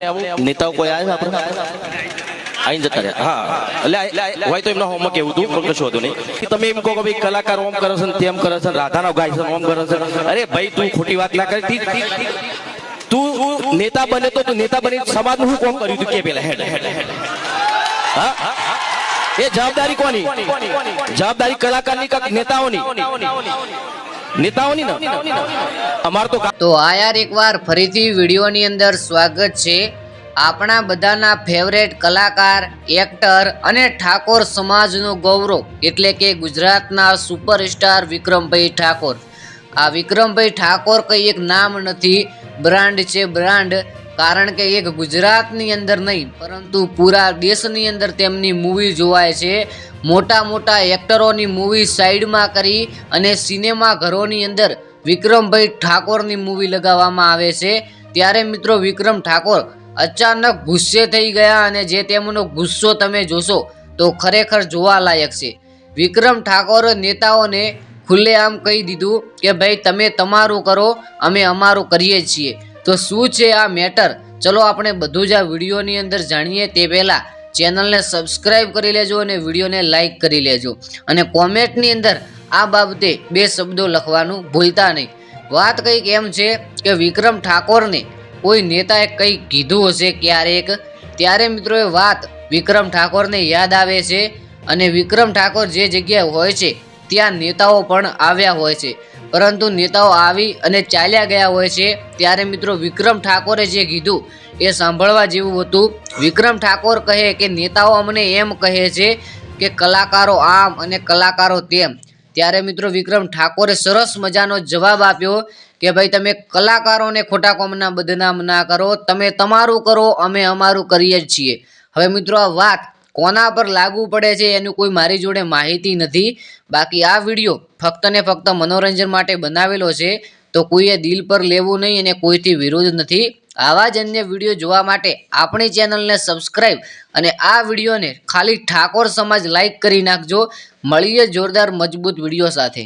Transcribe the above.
નેતાઓ કોઈ આવ્યા આપણે આઈને જતા રહ્યા. હા. એટલે હોય તો એમના હોમમાં કેવું હતું, પણ કશું નહીં. તમે એમ કહો કે ભાઈ કલાકાર ઓમ કરે છે તેમ કરે છે રાધાનો ગાય છે ઓમ કરે છે અરે ભાઈ, તું ખોટી વાત ના કરી. તું નેતા બને તો તું નેતા બની. સમાજનું શું કોમ કર્યું હતું કે પેલા હેડ. હેડ હેડ હા? એ જવાબદારી કોની? જવાબદારી કલાકારની નેતાઓની? નેતાઓની ને તો તો આ યાર એકવાર ફરીથી વિડીયોની અંદર સ્વાગત છે. આપણા બધાના ફેવરેટ કલાકાર એક્ટર અને ઠાકોર સમાજનો ગૌરવ એટલે કે ગુજરાતના સુપરસ્ટાર વિક્રમભાઈ ઠાકોર. આ વિક્રમભાઈ ઠાકોર કંઈ એક નામ નથી. બ્રાન્ડ છે બ્રાન્ડ કારણ કે એક ગુજરાતની અંદર નહીં, પરંતુ પૂરા દેશની અંદર તેમની મૂવી જોવાય છે. મોટા મોટા એક્ટરોની મૂવી સાઈડમાં કરી અને સિનેમા ઘરોની અંદર વિક્રમભાઈ ઠાકોરની મૂવી લગાવવામાં આવે છે. ત્યારે મિત્રો વિક્રમ ઠાકોર અચાનક ગુસ્સે થઈ ગયા અને જે તેમનો ગુસ્સો તમે જોશો, તો ખરેખર જોવાલાયક છે. વિક્રમ ઠાકોરે નેતાઓને ખુલ્લેઆમ કહી દીધું કે, ભાઈ, તમે તમારું કરો, અમે અમારું કરીએ છીએ. તો શું છે આ મેટર? ચલો આપણે બધું જ આ વિડીયોની અંદર જાણીએ તે પહેલાં ચેનલને સબસ્ક્રાઇબ કરી લેજો અને વિડીયોને લાઇક કરી લેજો. અને કોમેન્ટની અંદર આ બાબતે બે શબ્દો લખવાનું ભૂલતા નહીં. વાત કંઈક એમ છે કે વિક્રમ ઠાકોરને કોઈ નેતાએ કંઈક કીધું હશે ક્યારેક? ત્યારે મિત્રો એ વાત વિક્રમ ઠાકોરને યાદ આવે છે અને વિક્રમ ઠાકોર જે જગ્યાએ હોય છે ત્યાં નેતાઓ પણ આવ્યા હોય છે. પરંતુ નેતાઓ આવી અને ચાલ્યા ગયા હોય છે, ત્યારે મિત્રો વિક્રમ ઠાકોરે જે કીધું એ સાંભળવા જેવું હતું. વિક્રમ ઠાકોર કહે કે, નેતાઓ અમને એમ કહે છે કે, કલાકારો આમ અને કલાકારો તેમ. ત્યારે મિત્રો વિક્રમ ઠાકોરે સરસ મજાનો જવાબ આપ્યો કે, ભાઈ, તમે કલાકારોને ખોટા કોમના બદનામ ના કરો. તમે તમારું કરો, અમે અમારું કરીએ જ છીએ. હવે મિત્રો આ વાત કોના પર લાગુ પડે છે એનું કોઈ મારી જોડે માહિતી નથી. બાકી આ વીડિયો ફક્ત ને ફક્ત મનોરંજન માટે બનાવેલો છે, તો કોઈએ દિલ પર લેવું નહીં અને કોઈથી વિરોધ નથી. આવા જ અન્ય વીડિયો જોવા માટે આપણી ચેનલને સબસ્ક્રાઈબ અને આ વિડીયોને ખાલી ઠાકોર સમાજ લાઈક કરી નાખજો. મળીએ જોરદાર મજબૂત વીડિયો સાથે.